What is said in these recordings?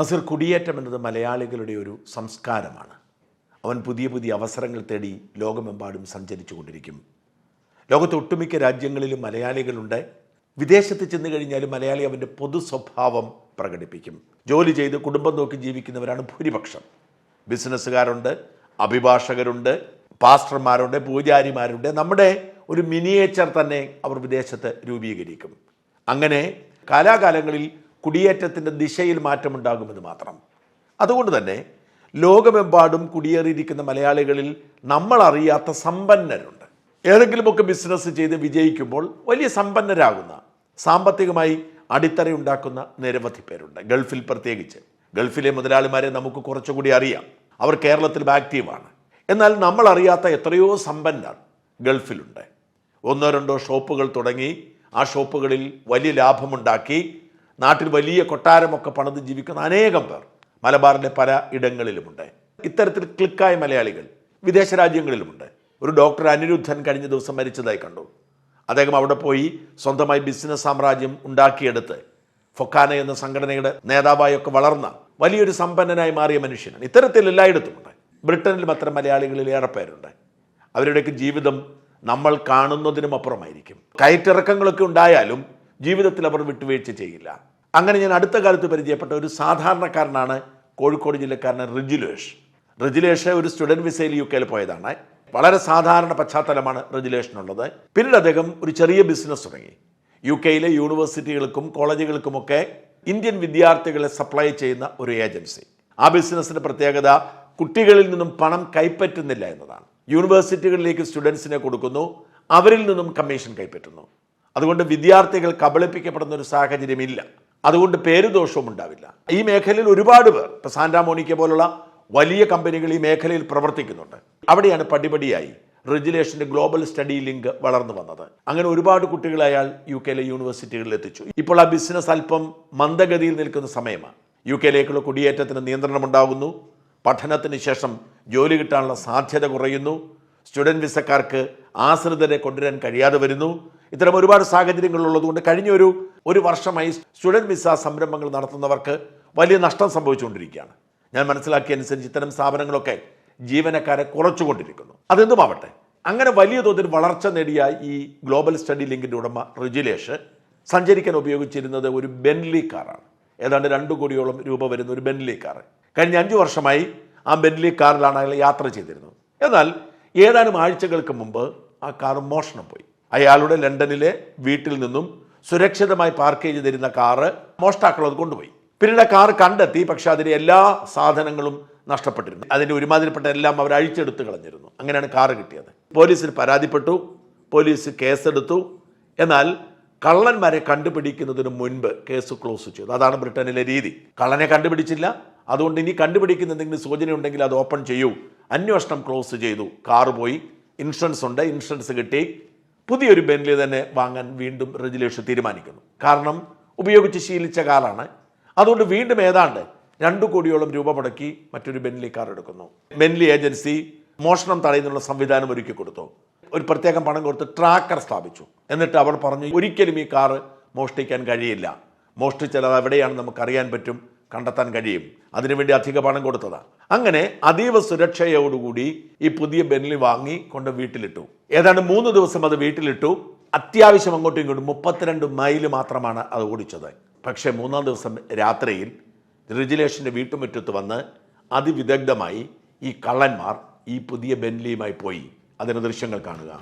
നസീർ കുടിയേറ്റം എന്നത് മലയാളികളുടെ ഒരു സംസ്കാരമാണ്. അവൻ പുതിയ പുതിയ അവസരങ്ങൾ തേടി ലോകമെമ്പാടും സഞ്ചരിച്ചു കൊണ്ടിരിക്കും. ലോകത്തെ ഒട്ടുമിക്ക രാജ്യങ്ങളിലും മലയാളികളുണ്ട്. വിദേശത്ത് ചെന്ന് കഴിഞ്ഞാലും മലയാളി അവന്റെ പൊതു സ്വഭാവം പ്രകടിപ്പിക്കും. ജോലി ചെയ്ത് കുടുംബം നോക്കി ജീവിക്കുന്നവരാണ് ഭൂരിപക്ഷം. ബിസിനസ്സുകാരുണ്ട് അഭിഭാഷകരുണ്ട് പാസ്റ്റർമാരുണ്ട് പൂജാരിമാരുണ്ട്. നമ്മുടെ ഒരു മിനിയേച്ചർ തന്നെ അവർ വിദേശത്ത് രൂപീകരിക്കും. അങ്ങനെ കാലാകാലങ്ങളിൽ കുടിയേറ്റത്തിന്റെ ദിശയിൽ മാറ്റമുണ്ടാകുമെന്ന് മാത്രം. അതുകൊണ്ട് തന്നെ ലോകമെമ്പാടും കുടിയേറിയിരിക്കുന്ന മലയാളികളിൽ നമ്മൾ അറിയാത്ത സമ്പന്നരുണ്ട്. ഏതെങ്കിലുമൊക്കെ ബിസിനസ് ചെയ്ത് വിജയിക്കുമ്പോൾ വലിയ സമ്പന്നരാകുന്ന സാമ്പത്തികമായി അടിത്തറ ഉണ്ടാക്കുന്ന നിരവധി പേരുണ്ട്. ഗൾഫിൽ പ്രത്യേകിച്ച്. ഗൾഫിലെ മുതലാളിമാരെ നമുക്ക് കുറച്ചുകൂടി അറിയാം. അവർ കേരളത്തിൽ ആക്റ്റീവാണ്. എന്നാൽ നമ്മൾ അറിയാത്ത എത്രയോ സമ്പന്നർ ഗൾഫിലുണ്ട്. ഒന്നോ രണ്ടോ ഷോപ്പുകൾ തുടങ്ങി ആ ഷോപ്പുകളിൽ വലിയ ലാഭമുണ്ടാക്കി നാട്ടിൽ വലിയ കൊട്ടാരമൊക്കെ പണിത് ജീവിക്കുന്ന അനേകം പേർ മലബാറിന്റെ പല ഇടങ്ങളിലുമുണ്ട്. ഇത്തരത്തിൽ ക്ലിക്കായ മലയാളികൾ വിദേശ രാജ്യങ്ങളിലുമുണ്ട്. ഒരു ഡോക്ടർ അനിരുദ്ധൻ കഴിഞ്ഞ ദിവസം മരിച്ചതായി കണ്ടു. അദ്ദേഹം അവിടെ പോയി സ്വന്തമായി ബിസിനസ് സാമ്രാജ്യം ഉണ്ടാക്കിയെടുത്ത് ഫൊക്കാന എന്ന സംഘടനയുടെ നേതാവായൊക്കെ വളർന്ന വലിയൊരു സമ്പന്നനായി മാറിയ മനുഷ്യനാണ്. ഇത്തരത്തിൽ എല്ലായിടത്തുമുണ്ട്. ബ്രിട്ടനിൽ മാത്രം മലയാളികളിൽ ഏറെ പേരുണ്ട് അവരുടെയൊക്കെ ജീവിതം നമ്മൾ കാണുന്നതിനും അപ്പുറമായിരിക്കും. കയറ്റിറക്കങ്ങളൊക്കെ ഉണ്ടായാലും ജീവിതത്തിൽ അവർ വിട്ടുവീഴ്ച ചെയ്യില്ല. അങ്ങനെ ഞാൻ അടുത്ത കാലത്ത് പരിചയപ്പെട്ട ഒരു സാധാരണക്കാരനാണ് കോഴിക്കോട് ജില്ലക്കാരൻ റിജുലേഷ്. റിജുലേഷ് ഒരു സ്റ്റുഡന്റ് വിസയിൽ യു കെയിൽ പോയതാണ്. വളരെ സാധാരണ പശ്ചാത്തലമാണ് റിജുലേഷനുള്ളത്. പിന്നീട് അദ്ദേഹം ഒരു ചെറിയ ബിസിനസ് തുടങ്ങി. യു കെയിലെ യൂണിവേഴ്സിറ്റികൾക്കും കോളേജുകൾക്കുമൊക്കെ ഇന്ത്യൻ വിദ്യാർത്ഥികളെ സപ്ലൈ ചെയ്യുന്ന ഒരു ഏജൻസി. ആ ബിസിനസ്സിന്റെ പ്രത്യേകത കുട്ടികളിൽ നിന്നും പണം കൈപ്പറ്റുന്നില്ല എന്നതാണ്. യൂണിവേഴ്സിറ്റികളിലേക്ക് സ്റ്റുഡൻസിനെ കൊടുക്കുന്നു അവരിൽ നിന്നും കമ്മീഷൻ കൈപ്പറ്റുന്നു. അതുകൊണ്ട് വിദ്യാർത്ഥികൾ കബളിപ്പിക്കപ്പെടുന്ന ഒരു സാഹചര്യമില്ല. അതുകൊണ്ട് പേര് പേരുദോഷവും ഉണ്ടാവില്ല. ഈ മേഖലയിൽ ഒരുപാട് പേർ ഇപ്പൊ സാന്റാമോണിക്ക പോലുള്ള വലിയ കമ്പനികൾ ഈ മേഖലയിൽ പ്രവർത്തിക്കുന്നുണ്ട്. അവിടെയാണ് പടിപടിയായി റെഗുലേഷന്റെ ഗ്ലോബൽ സ്റ്റഡി ലിങ്ക് വളർന്നു വന്നത്. അങ്ങനെ ഒരുപാട് കുട്ടികൾ അയാൾ യു കെയിലെ യൂണിവേഴ്സിറ്റികളിൽ എത്തിച്ചു. ഇപ്പോൾ ആ ബിസിനസ് അല്പം മന്ദഗതിയിൽ നിൽക്കുന്ന സമയമാണ്. യു കെയിലേക്കുള്ള കുടിയേറ്റത്തിന് നിയന്ത്രണം ഉണ്ടാകുന്നു പഠനത്തിന് ശേഷം ജോലി കിട്ടാനുള്ള സാധ്യത കുറയുന്നു. സ്റ്റുഡന്റ് വിസക്കാർക്ക് ആശ്രിതരെ കൊണ്ടുവരാൻ കഴിയാതെ വരുന്നു. ഇത്തരം ഒരുപാട് സാഹചര്യങ്ങൾ ഉള്ളതുകൊണ്ട് കഴിഞ്ഞ ഒരു ഒരു വർഷമായി സ്റ്റുഡന്റ് വിസ സംരംഭങ്ങൾ നടത്തുന്നവർക്ക് വലിയ നഷ്ടം സംഭവിച്ചുകൊണ്ടിരിക്കുകയാണ്. ഞാൻ മനസ്സിലാക്കിയ അനുസരിച്ച് ഇത്തരം സ്ഥാപനങ്ങളൊക്കെ ജീവനക്കാരെ കുറച്ചുകൊണ്ടിരിക്കുന്നു. അതെന്തുമാവട്ടെ? അങ്ങനെ വലിയ തോതിൽ വളർച്ച നേടിയ ഈ ഗ്ലോബൽ സ്റ്റഡി ലിങ്കിന്റെ ഉടമ റിജിലേഷ് സഞ്ചരിക്കാൻ ഉപയോഗിച്ചിരുന്നത് ഒരു ബെൻലി കാറാണ്. ഏതാണ്ട് രണ്ടു കോടിയോളം രൂപ വരുന്ന ഒരു ബെൻലി കാർ. കഴിഞ്ഞ അഞ്ചു വർഷമായി ആ ബെൻലി കാറിലാണ് അയാൾ യാത്ര ചെയ്തിരുന്നത്. എന്നാൽ ഏതാനും ആഴ്ചകൾക്ക് മുമ്പ് ആ കാർ മോഷണം പോയി. അയാളുടെ ലണ്ടനിലെ വീട്ടിൽ നിന്നും സുരക്ഷിതമായി പാർക്ക് ചെയ്ത് തരുന്ന കാറ് മോഷ്ടാക്കൾ അത് കൊണ്ടുപോയി. പിന്നീട് കാർ കണ്ടെത്തി പക്ഷെ അതിലെ എല്ലാ സാധനങ്ങളും നഷ്ടപ്പെട്ടിരുന്നു. അതിന്റെ ഒരുമാതിരിപ്പെട്ട എല്ലാം അവർ അഴിച്ചെടുത്ത് കളഞ്ഞിരുന്നു. അങ്ങനെയാണ് കാറ് കിട്ടിയത്. പോലീസിൽ പരാതിപ്പെട്ടു പോലീസ് കേസെടുത്തു. എന്നാൽ കള്ളന്മാരെ കണ്ടുപിടിക്കുന്നതിന് മുൻപ് കേസ് ക്ലോസ് ചെയ്തു. അതാണ് ബ്രിട്ടനിലെ രീതി. കള്ളനെ കണ്ടുപിടിച്ചില്ല. അതുകൊണ്ട് ഇനി കണ്ടുപിടിക്കുന്ന എന്തെങ്കിലും സൂചന ഉണ്ടെങ്കിൽ അത് ഓപ്പൺ ചെയ്യൂ. അന്വേഷണം ക്ലോസ് ചെയ്തു. കാറ് പോയി. ഇൻഷുറൻസ് ഉണ്ട്. ഇൻഷുറൻസ് കിട്ടി. പുതിയൊരു ബെൻലി തന്നെ വാങ്ങാൻ വീണ്ടും റെജുലേഷൻ തീരുമാനിക്കുന്നു. കാരണം ഉപയോഗിച്ച് ശീലിച്ച കാറാണ് അതുകൊണ്ട് വീണ്ടും ഏതാണ്ട് രണ്ടു കോടിയോളം രൂപ മുടക്കി മറ്റൊരു ബെൻലി കാർ എടുക്കുന്നു. ബെൻലി ഏജൻസി മോഷണം തടയുന്നുള്ള സംവിധാനം ഒരുക്കി കൊടുത്തു. ഒരു പ്രത്യേകം പണം കൊടുത്ത് ട്രാക്കർ സ്ഥാപിച്ചു. എന്നിട്ട് അവർ പറഞ്ഞു ഒരിക്കലും ഈ കാറ് മോഷ്ടിക്കാൻ കഴിയില്ല. മോഷ്ടിച്ചാൽ എവിടെയാണ് എവിടെയാണെന്ന് നമുക്ക് അറിയാൻ പറ്റും. കണ്ടെത്താൻ കഴിയും. അതിനുവേണ്ടി അധിക പണം കൊടുത്തതാണ് അങ്ങനെ അതീവ സുരക്ഷയോടുകൂടി ഈ പുതിയ ബെൻലി വാങ്ങി കൊണ്ട് വീട്ടിലിട്ടു. ഏതാണ്ട് മൂന്ന് ദിവസം അത് വീട്ടിലിട്ടു. അത്യാവശ്യം അങ്ങോട്ടും ഇങ്ങോട്ടും മുപ്പത്തിരണ്ട് മൈൽ മാത്രമാണ് അത് ഓടിച്ചത്. പക്ഷേ മൂന്നാം ദിവസം രാത്രിയിൽ റിജിലേഷന്റെ വീട്ടുമുറ്റത്ത് വന്ന് അതിവിദഗ്ധമായി ഈ കള്ളന്മാർ ഈ പുതിയ ബെൻലിയുമായി പോയി. അതിന് ദൃശ്യങ്ങൾ കാണുക.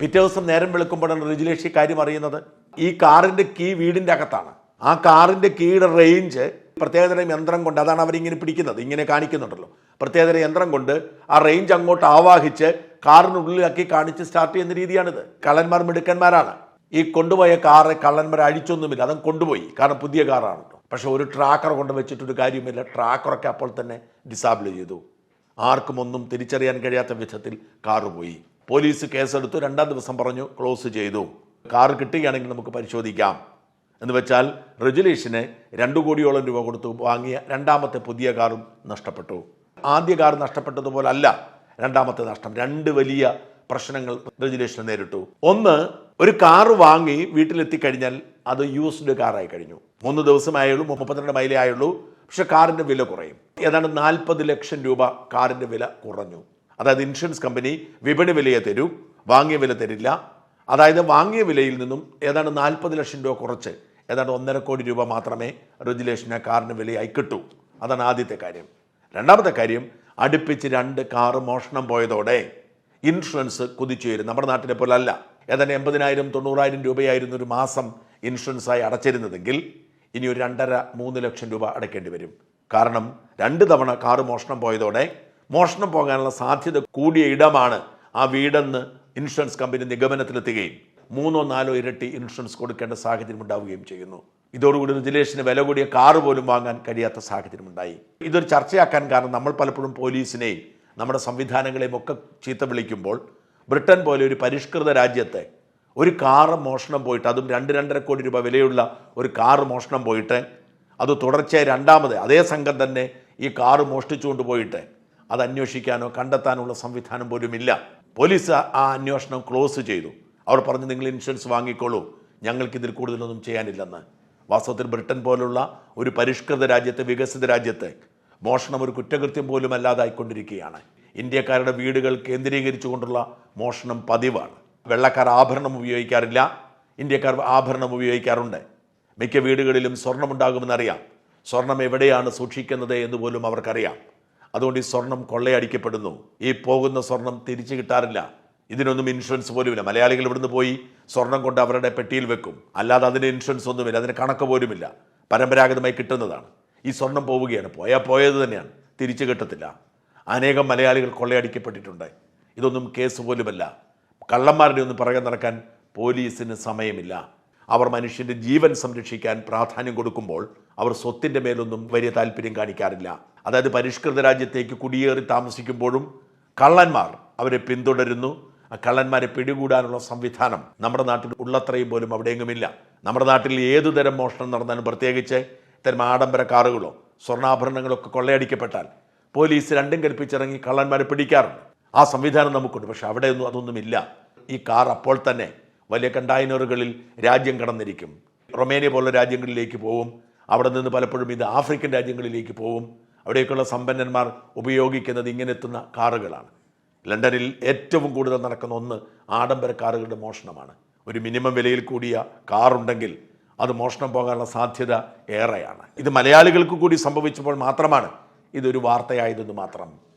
പിറ്റേ ദിവസം നേരം വെളുക്കുമ്പോഴാണ് റിജിലേഷ് കാര്യം അറിയുന്നത്. ഈ കാറിന്റെ കീ വീടിന്റെ അകത്താണ്. ആ കാറിന്റെ കീയുടെ റേഞ്ച് പ്രത്യേകതരം യന്ത്രം കൊണ്ട് അതാണ് അവരിങ്ങനെ പിടിക്കുന്നത്. ഇങ്ങനെ കാണിക്കുന്നുണ്ടല്ലോ. പ്രത്യേകതര യന്ത്രം കൊണ്ട് ആ റേഞ്ച് അങ്ങോട്ട് ആവാഹിച്ച് കാറിനുള്ളിലാക്കി കാണിച്ച് സ്റ്റാർട്ട് ചെയ്യുന്ന രീതിയാണിത്. കള്ളന്മാർ മിടുക്കന്മാരാണ്. ഈ കൊണ്ടുപോയ കാറ് കള്ളന്മാർ അഴിച്ചൊന്നുമില്ല. അതും കൊണ്ടുപോയി. കാരണം പുതിയ കാറാണല്ലോ പക്ഷെ ഒരു ട്രാക്കർ കൊണ്ട് വെച്ചിട്ടൊരു കാര്യമില്ല ട്രാക്കറൊക്കെ അപ്പോൾ തന്നെ ഡിസാബിൾ ചെയ്തു. ആർക്കും ഒന്നും തിരിച്ചറിയാൻ കഴിയാത്ത വിധത്തിൽ കാറ് പോയി. പോലീസ് കേസെടുത്തു രണ്ടാം ദിവസം പറഞ്ഞു ക്ലോസ് ചെയ്തു. കാർ കിട്ടുകയാണെങ്കിൽ നമുക്ക് പരിശോധിക്കാം. എന്ന് വെച്ചാൽ റെജുലേഷന് രണ്ടു കോടിയോളം രൂപ കൊടുത്തു വാങ്ങിയ രണ്ടാമത്തെ പുതിയ കാറും നഷ്ടപ്പെട്ടു. ആദ്യ കാർ നഷ്ടപ്പെട്ടതുപോലെ അല്ല രണ്ടാമത്തെ നഷ്ടം. രണ്ട് വലിയ പ്രശ്നങ്ങൾ റെജുലേഷന് നേരിട്ടു. ഒന്ന് ഒരു കാർ വാങ്ങി വീട്ടിലെത്തി കഴിഞ്ഞാൽ അത് യൂസ്ഡ് കാറായി കഴിഞ്ഞു. മൂന്ന് ദിവസമായുള്ളൂ മുപ്പത്തിരണ്ട് മൈലേ ആയുള്ളൂ പക്ഷെ കാറിന്റെ വില കുറയും. ഏതാണ്ട് നാൽപ്പത് ലക്ഷം രൂപ കാറിന്റെ വില കുറഞ്ഞു. അതായത് ഇൻഷുറൻസ് കമ്പനി വിപണി വിലയെ തരൂ വാങ്ങിയ വില തരില്ല. അതായത് വാങ്ങിയ വിലയിൽ നിന്നും ഏതാണ്ട് നാൽപ്പത് ലക്ഷം രൂപ കുറച്ച് ഏതാണ്ട് ഒന്നര കോടി രൂപ മാത്രമേ റെഗുലേഷന് കാറിന് വിലയായി കിട്ടൂ. അതാണ് ആദ്യത്തെ കാര്യം. രണ്ടാമത്തെ കാര്യം അടുപ്പിച്ച് രണ്ട് കാറ് മോഷണം പോയതോടെ ഇൻഷുറൻസ് കുതിച്ചുയരും നമ്മുടെ നാട്ടിലെ പോലെ അല്ല. ഏതാണ്ട് എൺപതിനായിരം തൊണ്ണൂറായിരം രൂപയായിരുന്നു ഒരു മാസം ഇൻഷുറൻസായി അടച്ചിരുന്നതെങ്കിൽ ഇനി ഒരു രണ്ടര മൂന്ന് ലക്ഷം രൂപ അടയ്ക്കേണ്ടി വരും. കാരണം രണ്ട് തവണ കാറ് മോഷണം പോയതോടെ മോഷണം പോകാനുള്ള സാധ്യത കൂടിയ ഇടമാണ് ആ വീടെന്ന് ഇൻഷുറൻസ് കമ്പനി നിഗമനത്തിലെത്തുകയും മൂന്നോ നാലോ ഇരട്ടി ഇൻഷുറൻസ് കൊടുക്കേണ്ട സാഹചര്യം ഉണ്ടാവുകയും ചെയ്യുന്നു. ഇതോടുകൂടി രജിലേഷന് വില കൂടിയ കാറ് പോലും വാങ്ങാൻ കഴിയാത്ത സാഹചര്യം ഉണ്ടായി ഇതൊരു ചർച്ചയാക്കാൻ കാരണം നമ്മൾ പലപ്പോഴും പോലീസിനെയും നമ്മുടെ സംവിധാനങ്ങളെയും ഒക്കെ ചീത്ത വിളിക്കുമ്പോൾ ബ്രിട്ടൻ പോലെ ഒരു പരിഷ്കൃത രാജ്യത്തെ ഒരു കാറ് മോഷണം പോയിട്ട് അതും രണ്ട് രണ്ടര കോടി രൂപ വിലയുള്ള ഒരു കാറ് മോഷണം പോയിട്ട് അത് തുടർച്ചയായി രണ്ടാമത് അതേ സംഘം തന്നെ ഈ കാറ് മോഷ്ടിച്ചുകൊണ്ട് പോയിട്ട് അത് അന്വേഷിക്കാനോ കണ്ടെത്താനുള്ള സംവിധാനം പോലുമില്ല. പോലീസ് ആ അന്വേഷണം ക്ലോസ് ചെയ്തു. അവർ പറഞ്ഞു നിങ്ങൾ ഇൻഷുറൻസ് വാങ്ങിക്കോളൂ. ഞങ്ങൾക്ക് ഇതിൽ കൂടുതലൊന്നും ചെയ്യാനില്ലെന്ന്. വാസ്തവത്തിൽ ബ്രിട്ടൻ പോലുള്ള ഒരു പരിഷ്കൃത രാജ്യത്തെ വികസിത രാജ്യത്തെ മോഷണം ഒരു കുറ്റകൃത്യം പോലും അല്ലാതായിക്കൊണ്ടിരിക്കുകയാണ്. ഇന്ത്യക്കാരുടെ വീടുകൾ കേന്ദ്രീകരിച്ചുകൊണ്ടുള്ള മോഷണം പതിവാണ്. വെള്ളക്കാർ ആഭരണം ഉപയോഗിക്കാറില്ല. ഇന്ത്യക്കാർ ആഭരണം ഉപയോഗിക്കാറുണ്ട്. മിക്ക വീടുകളിലും സ്വർണമുണ്ടാകുമെന്നറിയാം സ്വർണം എവിടെയാണ് സൂക്ഷിക്കുന്നത് എന്ന് പോലും അവർക്കറിയാം. അതുകൊണ്ട് ഈ സ്വർണം കൊള്ളയടിക്കപ്പെടുന്നു. ഈ പോകുന്ന സ്വർണം തിരിച്ചു കിട്ടാറില്ല. ഇതിനൊന്നും ഇൻഷുറൻസ് പോലുമില്ല മലയാളികൾ ഇവിടുന്ന് പോയി സ്വർണം കൊണ്ട് അവരുടെ പെട്ടിയിൽ വെക്കും. അല്ലാതെ അതിന് ഇൻഷുറൻസ് ഒന്നുമില്ല. അതിന് കണക്ക് പോലുമില്ല. പരമ്പരാഗതമായി കിട്ടുന്നതാണ്. ഈ സ്വർണം പോവുകയാണ്. പോയാൽ പോയത് തന്നെയാണ്. തിരിച്ചു കിട്ടത്തില്ല. അനേകം മലയാളികൾ കൊള്ളയടിക്കപ്പെട്ടിട്ടുണ്ട്. ഇതൊന്നും കേസ് പോലുമല്ല. കള്ളന്മാരുടെ ഒന്നും പിറകെ നടക്കാൻ പോലീസിന് സമയമില്ല. അവർ മനുഷ്യന്റെ ജീവൻ സംരക്ഷിക്കാൻ പ്രാധാന്യം കൊടുക്കുമ്പോൾ അവർ സ്വത്തിന്റെ മേലൊന്നും വലിയ താല്പര്യം കാണിക്കാറില്ല. അതായത് പരിഷ്കൃത രാജ്യത്തേക്ക് കുടിയേറി താമസിക്കുമ്പോഴും കള്ളന്മാർ അവരെ പിന്തുടരുന്നു. ആ കള്ളന്മാരെ പിടികൂടാനുള്ള സംവിധാനം നമ്മുടെ നാട്ടിൽ ഉള്ളത്രയും പോലും അവിടെയെങ്ങുമില്ല നമ്മുടെ നാട്ടിൽ ഏതു തരം മോഷണം നടന്നാലും പ്രത്യേകിച്ച് ഇത്തരം ആഡംബര കാറുകളോ സ്വർണാഭരണങ്ങളോ ഒക്കെ കൊള്ളയടിക്കപ്പെട്ടാൽ പോലീസ് രണ്ടും കൽപ്പിച്ചിറങ്ങി കള്ളന്മാരെ പിടിക്കാറുണ്ട്. ആ സംവിധാനം നമുക്കുണ്ട്. പക്ഷെ അവിടെയൊന്നും അതൊന്നുമില്ല. ഈ കാർ അപ്പോൾ തന്നെ വലിയ കണ്ടെയ്നറുകളിൽ രാജ്യം കടന്നിരിക്കും. റൊമേനിയ പോലുള്ള രാജ്യങ്ങളിലേക്ക് പോവും. അവിടെ നിന്ന് പലപ്പോഴും ഇത് ആഫ്രിക്കൻ രാജ്യങ്ങളിലേക്ക് പോവും. അവിടേക്കുള്ള സമ്പന്നന്മാർ ഉപയോഗിക്കുന്നത് ഇങ്ങനെ എത്തുന്ന കാറുകളാണ്. ലണ്ടനിൽ ഏറ്റവും കൂടുതൽ നടക്കുന്ന ഒന്ന് ആഡംബര കാറുകളുടെ മോഷണമാണ്. ഒരു മിനിമം വിലയിൽ കൂടിയ കാറുണ്ടെങ്കിൽ അത് മോഷണം പോകാനുള്ള സാധ്യത ഏറെയാണ്. ഇത് മലയാളികൾക്ക് കൂടി സംഭവിച്ചപ്പോൾ മാത്രമാണ് ഇതൊരു വാർത്തയായതെന്ന് മാത്രം